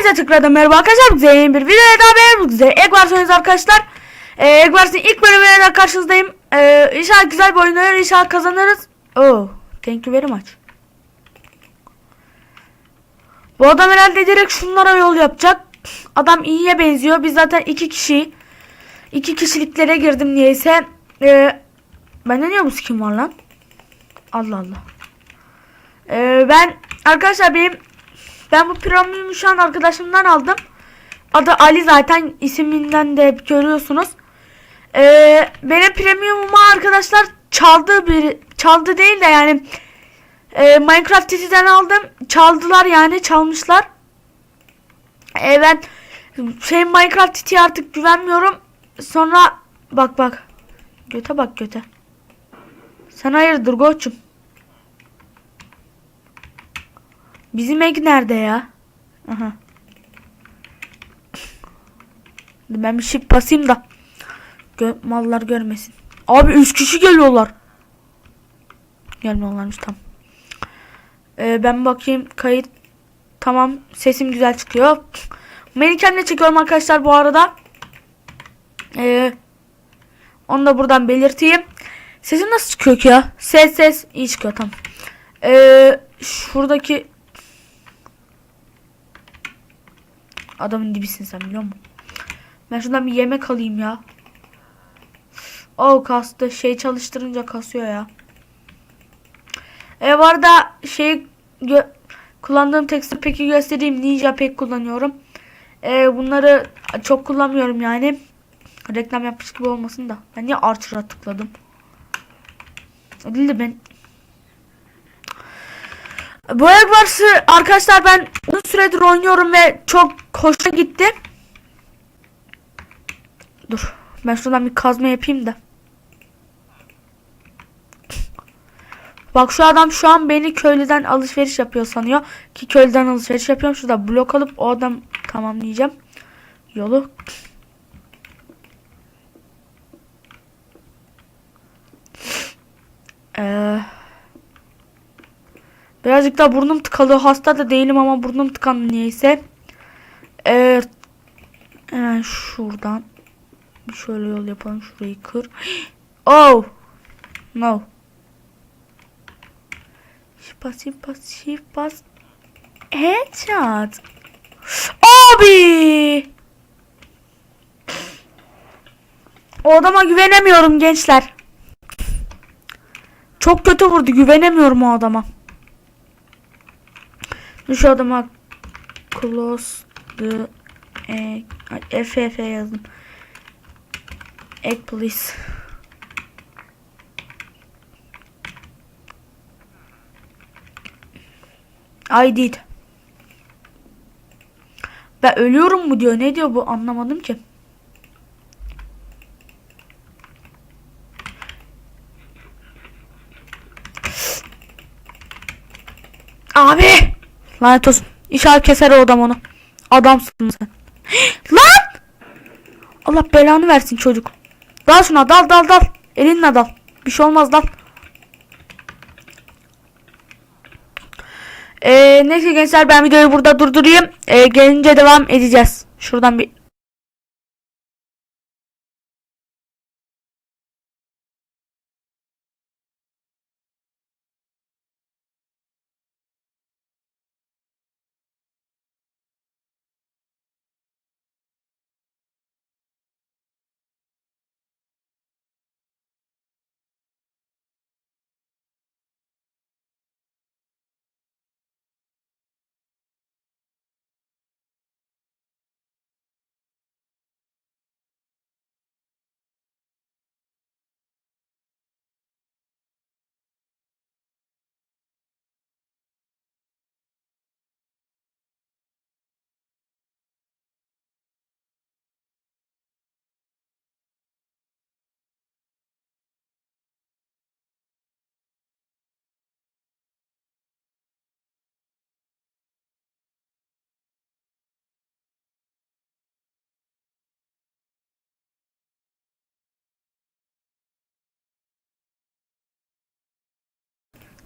Hepinize tıkladım merhaba arkadaşlar. Bize yeni bir videoya daha beğenmek üzere. Egg arkadaşlar. Ee, Egg ilk bölümüne de karşınızdayım. Ee, inşallah güzel bir oyun olur. İnşallah kazanırız. Oh, thank you very much. Bu adam herhalde direkt şunlara yol yapacak. Adam iyiye benziyor. Biz zaten iki kişi. iki kişiliklere girdim niyeyse. Ee, bende niye bu skin var lan? Allah Allah. Ee, ben arkadaşlar benim ben bu premium'u şu an arkadaşımdan aldım. Adı Ali zaten isminden de görüyorsunuz. Ee, benim premium'umu arkadaşlar çaldı bir çaldı değil de yani e, Minecraft City'den aldım. Çaldılar yani çalmışlar. Ee, ben şey Minecraft City'ye artık güvenmiyorum. Sonra bak bak. Göte bak göte. Sen hayırdır koçum? Bizim Egg nerede ya? Aha. Ben bir şey basayım da. Gö mallar görmesin. Abi 3 kişi geliyorlar. Gelmiyorlarmış tam. Ee, ben bakayım kayıt. Tamam sesim güzel çıkıyor. Beni kendine çekiyorum arkadaşlar bu arada. Ee, onu da buradan belirteyim. Sesim nasıl çıkıyor ki ya? Ses ses iyi çıkıyor tamam. Ee, şuradaki Adamın dibisin sen biliyor musun? Ben şuradan bir yemek alayım ya. Oh kastı. Şey çalıştırınca kasıyor ya. E bu arada şey kullandığım tekstür peki göstereyim. Ninja pek kullanıyorum. E, bunları çok kullanmıyorum yani. Reklam yapmış gibi olmasın da. Ben niye Archer'a tıkladım? Değil de ben bu Eggwars'ı arkadaşlar ben uzun süredir oynuyorum ve çok hoşuna gitti. Dur. Ben şuradan bir kazma yapayım da. Bak şu adam şu an beni köylüden alışveriş yapıyor sanıyor. Ki köylüden alışveriş yapıyorum. Şurada blok alıp o adam tamamlayacağım. Yolu. Eee... Birazcık da burnum tıkalı. Hasta da değilim ama burnum tıkandı niyeyse. Evet. Hemen şuradan. Şöyle yol yapalım. Şurayı kır. Oh. No. Şipas şipas şipas. Headshot. Abi. O adama güvenemiyorum gençler. Çok kötü vurdu. Güvenemiyorum o adama. Şu adama close the egg. F F yazdım. Egg please. I did. Ben ölüyorum mu diyor. Ne diyor bu anlamadım ki. Abi. Lanet olsun. İnşallah keser o adam onu. Adamsın sen. Lan! Allah belanı versin çocuk. Dal şuna dal dal dal. Elinle dal. Bir şey olmaz dal. Ee, neyse gençler ben videoyu burada durdurayım. Ee, gelince devam edeceğiz. Şuradan bir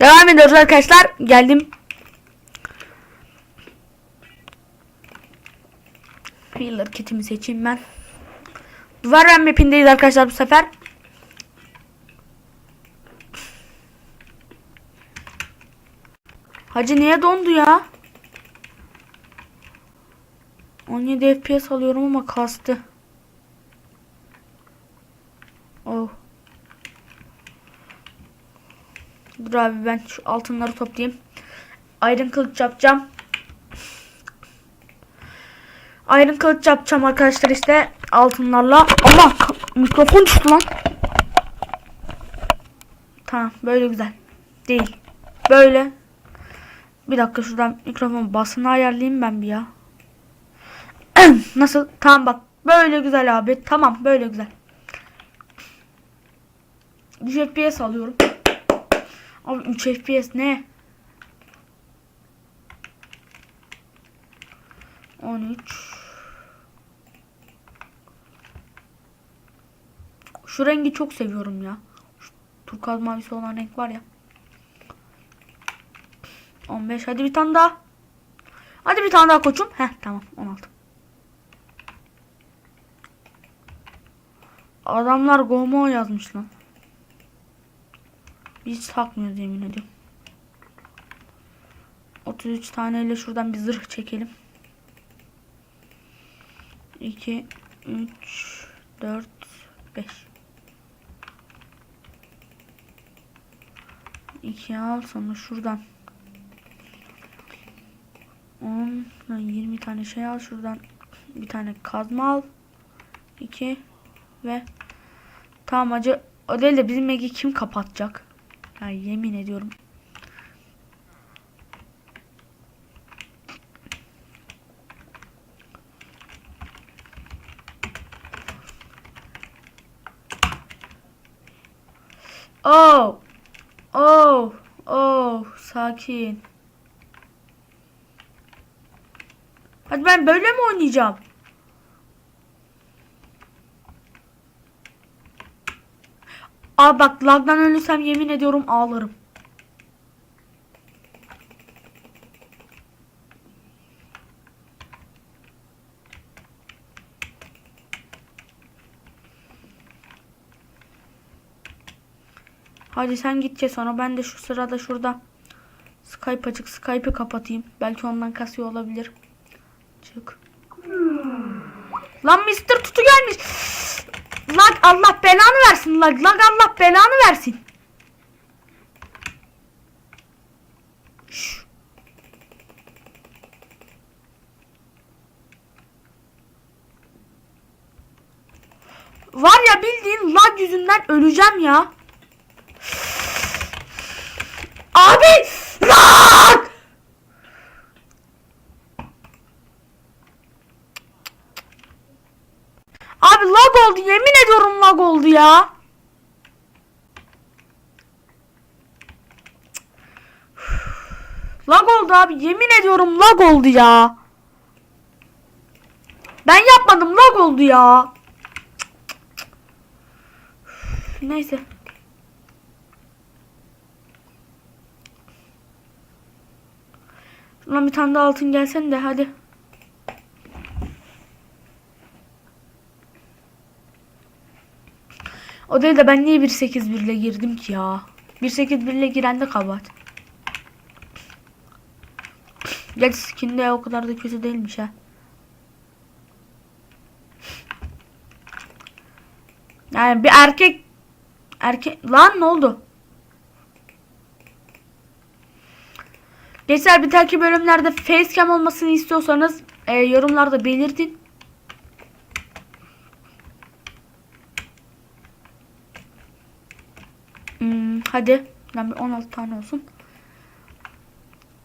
Devam ediyoruz arkadaşlar. Geldim. Healer kitimi seçeyim ben. Duvar mapindeyiz arkadaşlar bu sefer. Hacı niye dondu ya? 17 FPS alıyorum ama kastı. Oh. Dur abi ben şu altınları toplayayım. Iron kılıç yapacağım. Iron kılıç yapacağım arkadaşlar işte altınlarla. Allah mikrofon düştü lan. Tamam böyle güzel. Değil. Böyle. Bir dakika şuradan mikrofon basını ayarlayayım ben bir ya. Nasıl? Tamam bak. Böyle güzel abi. Tamam böyle güzel. 3 FPS alıyorum. Abi 3 FPS ne? 13 Şu rengi çok seviyorum ya. Şu turkuaz mavisi olan renk var ya. 15 hadi bir tane daha. Hadi bir tane daha koçum. Heh tamam 16. Adamlar Gomo yazmış lan. Biz takmıyoruz yemin ediyorum. 33 taneyle şuradan bir zırh çekelim. 2 3 4 5 2 al sonra şuradan 10 20 tane şey al şuradan bir tane kazma al 2 ve tamam acı değil de bizim Egi kim kapatacak? Ya yemin ediyorum. Oh. Oh. Oh. Sakin. Hadi ben böyle mi oynayacağım? Aa bak lagdan ölürsem yemin ediyorum ağlarım. Hadi sen gideceğiz sonra ben de şu sırada şurada Skype açık Skype'ı kapatayım. Belki ondan kasıyor olabilir. Çık. Lan Mr. Tutu gelmiş. Lag Allah belanı versin lag. Lag Allah belanı versin. Var ya bildiğin lag yüzünden öleceğim ya. Abi lag! Abi lag oldu yemin ediyorum lag oldu ya. Lag oldu abi yemin ediyorum lag oldu ya. Ben yapmadım lag oldu ya. Neyse. Şuradan bir tane daha altın gelsen de hadi. O değil de ben niye 1.8.1 ile girdim ki ya? 1.8.1 ile giren de kabahat. Gerçi skin de o kadar da kötü değilmiş ha. Yani bir erkek erkek lan ne oldu? Gençler bir dahaki bölümlerde facecam olmasını istiyorsanız e, yorumlarda belirtin. Hadi. Ben bir 16 tane olsun.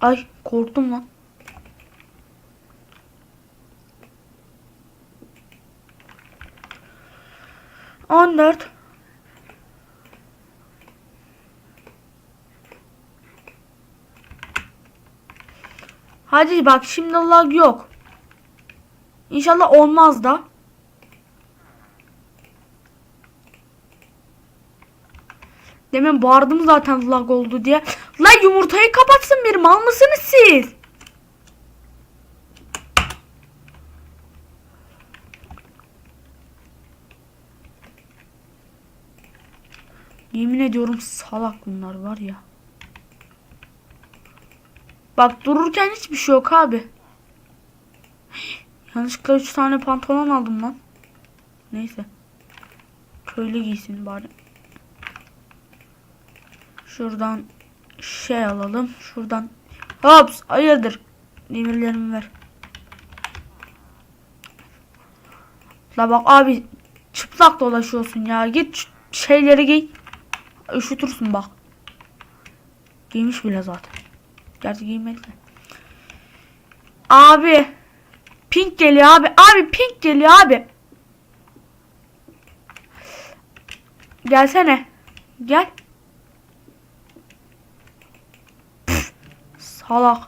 Ay korktum lan. On dört. Hadi bak şimdi lag yok. İnşallah olmaz da. Demin bağırdım zaten lag oldu diye. La yumurtayı kapatsın bir mal mısınız siz? Yemin ediyorum salak bunlar var ya. Bak dururken hiçbir şey yok abi. Yanlışlıkla 3 tane pantolon aldım lan. Neyse. Köylü giysin bari. Şuradan şey alalım. Şuradan. Hops hayırdır. Demirlerimi ver. La bak abi çıplak dolaşıyorsun ya. Git şeyleri giy. Üşütürsün bak. Giymiş bile zaten. Gerçi giymedi. Abi. Pink geliyor abi. Abi pink geliyor abi. Gelsene. Gel. Salak.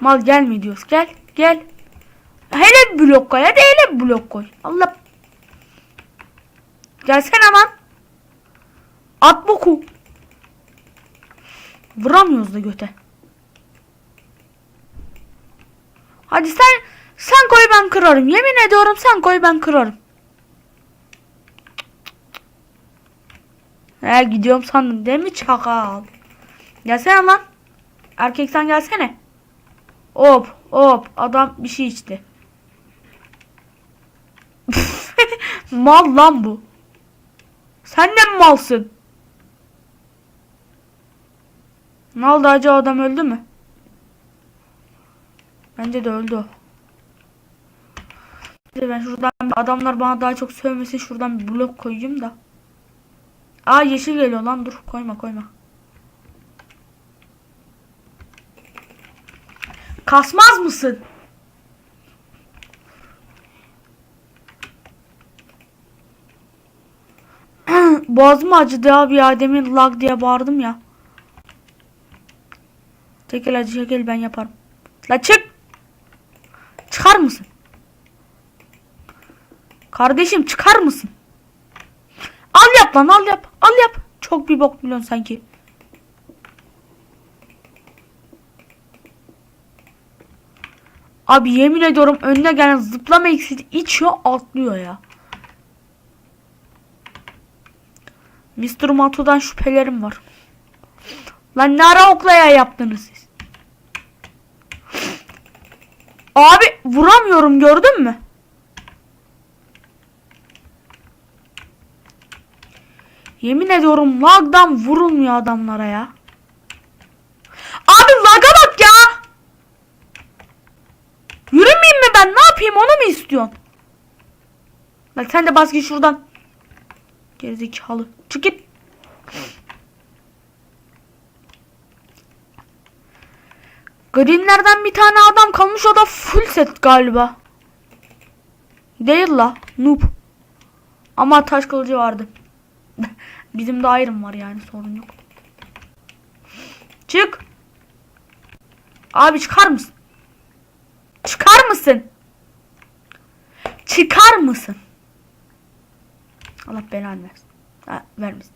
Mal gelme diyoruz. Gel. Gel. Hele blok koy. Hadi hele blok koy. Allah. Gelsene lan. At boku. Vuramıyoruz da göte. Hadi sen sen koy ben kırarım. Yemin ediyorum sen koy ben kırarım. He gidiyorum sandın değil mi çakal? Gelsene lan. Erkek sen gelsene. Hop hop adam bir şey içti. Mal lan bu. Sen de mi malsın? Ne oldu acaba adam öldü mü? Bence de öldü Ben şuradan adamlar bana daha çok sövmesin şuradan bir blok koyayım da. Aa yeşil geliyor lan dur koyma koyma. Kasmaz mısın? Boğazım acıdı abi ya demin lag diye bağırdım ya. Çekil hadi çekil ben yaparım. La çık. Çıkar mısın? Kardeşim çıkar mısın? Al yap lan al yap. Al yap. Çok bir bok biliyorsun sanki. Abi yemin ediyorum önüne gelen zıplama iksiri içiyor atlıyor ya. Mr. Mato'dan şüphelerim var. Lan ne ara oklaya yaptınız siz? Abi vuramıyorum gördün mü? Yemin ediyorum lagdan vurulmuyor adamlara ya. Abi laga bak ya. Yürümeyeyim mi ben? Ne yapayım onu mu istiyorsun? Bak sen de bas git şuradan. Gerizekalı. Çık git. Greenlerden bir tane adam kalmış o da full set galiba. Değil la. Noob. Ama taş kılıcı vardı. Bizim de ayrım var yani sorun yok. Çık. Abi çıkar mısın? Çıkar mısın? Çıkar mısın? Allah belanı versin. Ha, vermesin.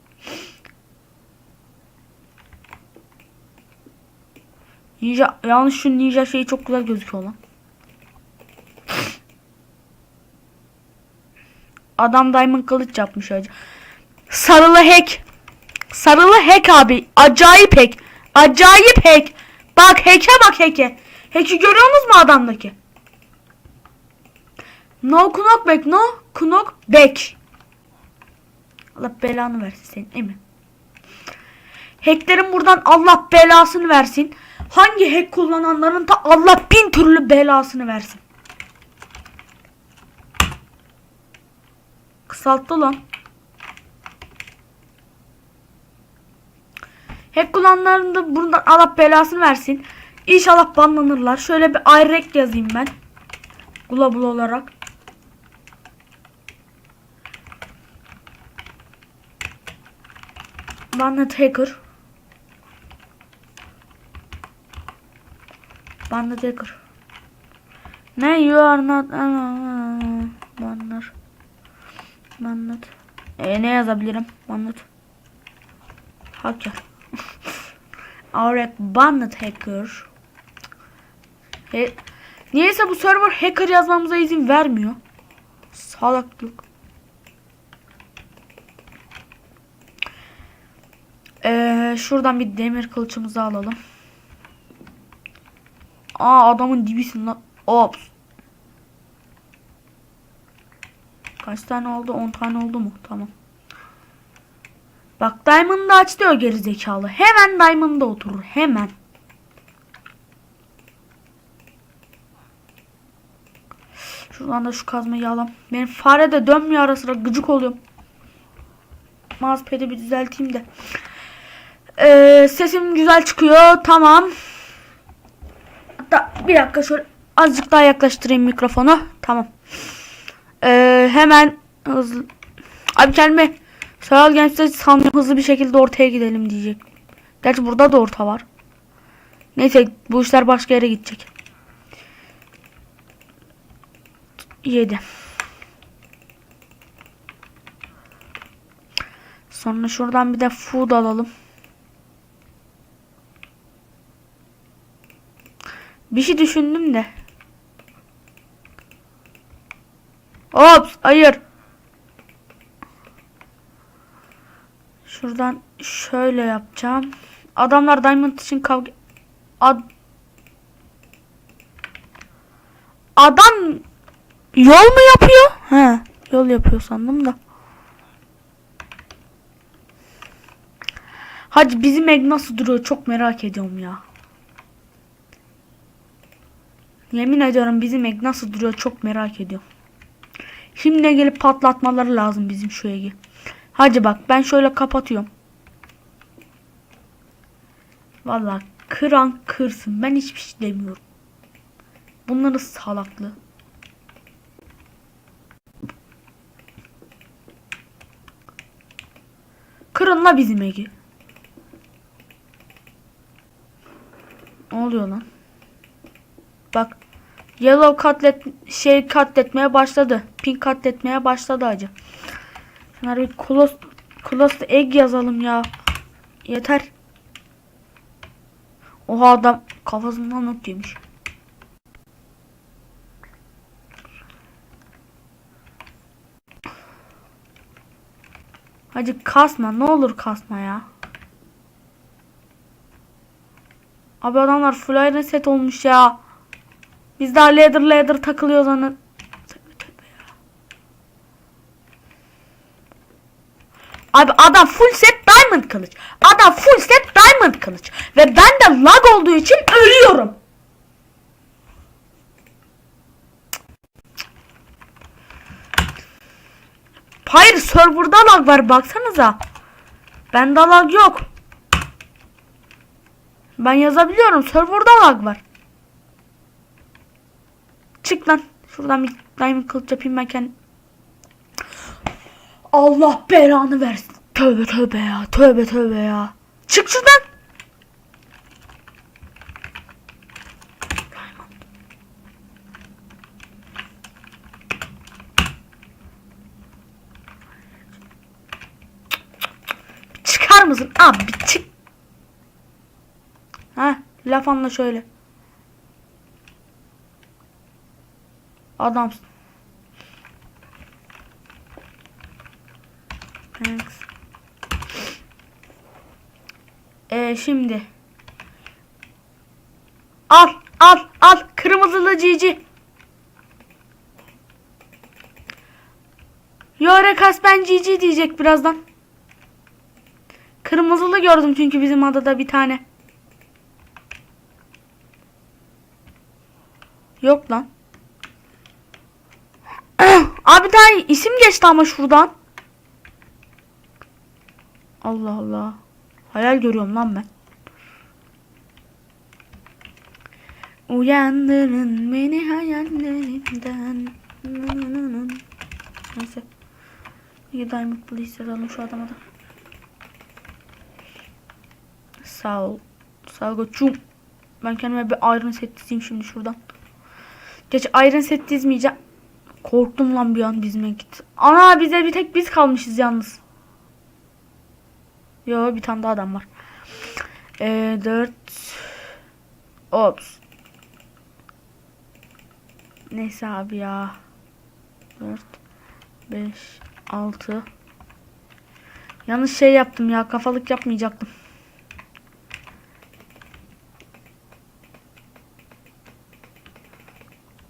Ninja, yalnız şu ninja şeyi çok güzel gözüküyor lan. Adam diamond kılıç yapmış acı. Sarılı hack. Sarılı hack abi. Acayip hack. Acayip hack. Bak hack'e bak hack'e. Hack'i görüyorsunuz mu adamdaki? No knock back. No knock back. Allah belanı versin senin değil mi? Hacklerin buradan Allah belasını versin. Hangi hack kullananların da Allah bin türlü belasını versin. Kısalttı lan. Hack kullananların da buradan Allah belasını versin. İnşallah banlanırlar. Şöyle bir ayrek yazayım ben. Global olarak. Banned hacker. Banned hacker. Ne you are not banner. Banned. E ne yazabilirim? Banned. Hacker. Aurek banned hacker. He, niyeyse bu server hacker yazmamıza izin vermiyor. Salaklık. Ee, şuradan bir demir kılıçımızı alalım. Aa adamın dibisin lan. Ops. Kaç tane oldu? 10 tane oldu mu? Tamam. Bak Diamond'ı aç diyor geri zekalı. Hemen Diamond'da oturur. Hemen. Şuradan da şu kazmayı alalım. Benim fare de dönmüyor ara sıra gıcık oluyorum. Mousepad'i bir düzelteyim de. Ee, sesim güzel çıkıyor. Tamam. Hatta bir dakika şöyle azıcık daha yaklaştırayım mikrofonu. Tamam. Ee, hemen hızlı. Abi kendime Sağ gençler sanıyorum hızlı bir şekilde ortaya gidelim diyecek. Gerçi burada da orta var. Neyse bu işler başka yere gidecek. 7. Sonra şuradan bir de food alalım. Bir şey düşündüm de. Ops, hayır. Şuradan şöyle yapacağım. Adamlar diamond için kavga... Ad... Adam yol mu yapıyor? He, yol yapıyor sandım da. Hadi bizim egg nasıl duruyor çok merak ediyorum ya. Yemin ediyorum bizim egg nasıl duruyor çok merak ediyorum. Şimdi gelip patlatmaları lazım bizim şu egi. Hadi bak ben şöyle kapatıyorum. Vallahi kıran kırsın. Ben hiçbir şey demiyorum. Bunları salaklı. Kırın bizim Egi. Ne oluyor lan? Bak. Yellow katlet şey katletmeye başladı. Pink katletmeye başladı acı. Şunları bir close, close egg yazalım ya. Yeter. Oha adam kafasından not yemiş. Hadi kasma ne olur kasma ya. Abi adamlar full iron set olmuş ya. Biz daha leather leather takılıyoruz anı. Abi adam full set diamond kılıç. Adam full set diamond kılıç. Ve ben de lag olduğu için ölüyorum. Hayır serverda lag var baksanıza. Bende lag yok. Ben yazabiliyorum serverda lag var. Çık lan. Şuradan bir diamond kılıç yapayım ben kendim. Allah belanı versin. Tövbe tövbe ya. Tövbe tövbe ya. Çık şuradan. Çıkar mısın? Abi çık. Ha, laf anla şöyle. Adamsın. Thanks. Ee, şimdi. Al, al, al. Kırmızılı cici. Yore kaspen cici diyecek birazdan. Kırmızılı gördüm çünkü bizim adada bir tane. Yok lan. Abi daha isim geçti ama şuradan. Allah Allah. Hayal görüyorum lan ben. Uyandırın beni hayallerimden. Neyse. Bir diamond please yazalım şu adama da. Sağ ol. Sağ ol koçum. Ben kendime bir iron set dizeyim şimdi şuradan. Geç iron set dizmeyeceğim. Korktum lan bir an bizime git. Ana bize bir tek biz kalmışız yalnız. Yo bir tane daha adam var. Ee, 4 Ops. Neyse abi ya. 4 5 6 Yanlış şey yaptım ya. Kafalık yapmayacaktım.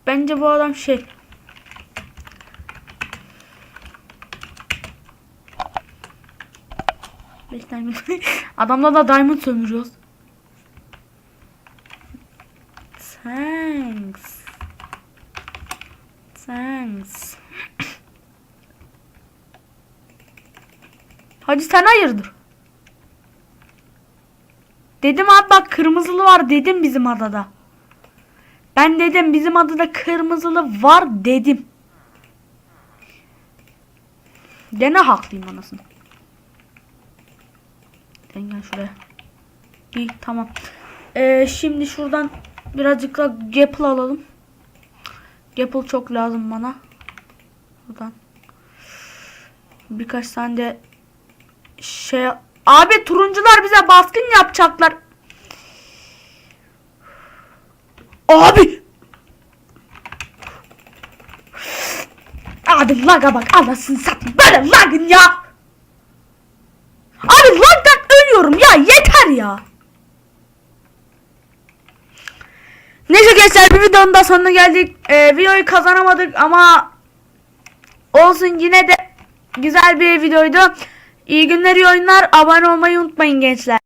Bence bu adam şey. Beş diamond. Adamla da diamond sömürüyoruz. Thanks. Thanks. Hacı sen hayırdır? Dedim abi bak kırmızılı var dedim bizim adada. Ben dedim bizim adada kırmızılı var dedim. Gene haklıyım anasını. Şuraya. İyi tamam. Ee, şimdi şuradan birazcık da Gapple alalım. Gapple çok lazım bana. Buradan. Birkaç tane de şey abi turuncular bize baskın yapacaklar. Abi. Abi laga bak anasını satayım. Böyle lagın ya. Abi lagdan ölüyorum ya yeter ya. Neyse gençler bir videonun da sonuna geldik. Ee, videoyu kazanamadık ama olsun yine de güzel bir videoydu. İyi günler iyi oyunlar. Abone olmayı unutmayın gençler.